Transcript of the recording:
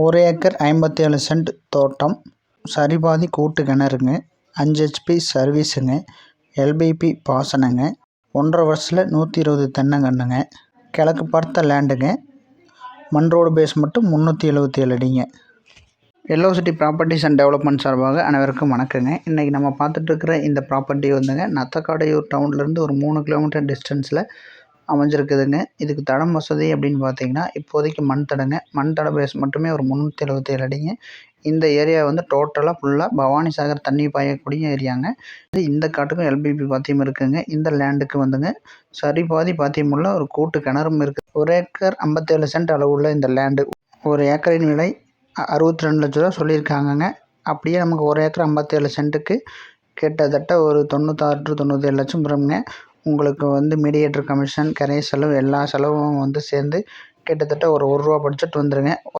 ஒரு ஏக்கர் ஐம்பத்தி ஏழு சென்ட் தோட்டம் சரிபாதி கூட்டு கிணறுங்க அஞ்சு ஹெச்பி சர்வீஸுங்க எல்பிபி பாசனங்க ஒன்றரை வருஷத்தில் நூற்றி இருபது தென்னங்கண்ணுங்க கிழக்கு பார்த்த லேண்டுங்க மண் ரோடு பேஸ் மட்டும் முந்நூற்றி எழுபத்தி ஏழு அடிங்க. Yellow city properties and development சார்பாக அனைவருக்கும் வணக்கங்க. இன்றைக்கி நம்ம பார்த்துட்ருக்கிற இந்த ப்ராப்பர்ட்டி வந்துங்க நத்தக்காடையூர் டவுன்லேருந்து ஒரு மூணு கிலோமீட்டர் டிஸ்டன்ஸில் அமைஞ்சிருக்குதுங்க. இதுக்கு தடம் வசதி அப்படின்னு பார்த்தீங்கன்னா இப்போதைக்கு மண் தடங்க. மண் தட பேஸ் மட்டுமே ஒரு முந்நூற்றி எழுபத்தி ஏழு அடிங்க. இந்த ஏரியா வந்து டோட்டலாக ஃபுல்லாக பவானி சாகர் தண்ணி பாயக்கூடிய ஏரியாங்க இது இந்த காட்டுக்கும் எல்பிபி பாத்தியம் இருக்குங்க. இந்த லேண்டுக்கு வந்துங்க. சரி பாதி பாத்தியம் உள்ள ஒரு கூட்டு கிணறும் இருக்குது ஒரு ஏக்கர் ஐம்பத்தேழு சென்ட் அளவுள்ள இந்த லேண்டு ஒரு ஏக்கரின் விலை அறுபத்தி ரெண்டு லட்ச ரூபா சொல்லியிருக்காங்கங்க. அப்படியே நமக்கு ஒரு ஏக்கர் ஐம்பத்தேழு சென்ட்டுக்கு கிட்டத்தட்ட ஒரு தொண்ணூத்தாறு டு தொண்ணூத்தேழு லட்சம் வரும்ங்க உங்களுக்கு வந்து மீடியேட்டர் கமிஷன் கரைய செலவு எல்லா செலவும் வந்து சேர்ந்து கிட்டத்தட்ட ஒரு ஒருரூவா பட்ஜெட் வந்துடுங்க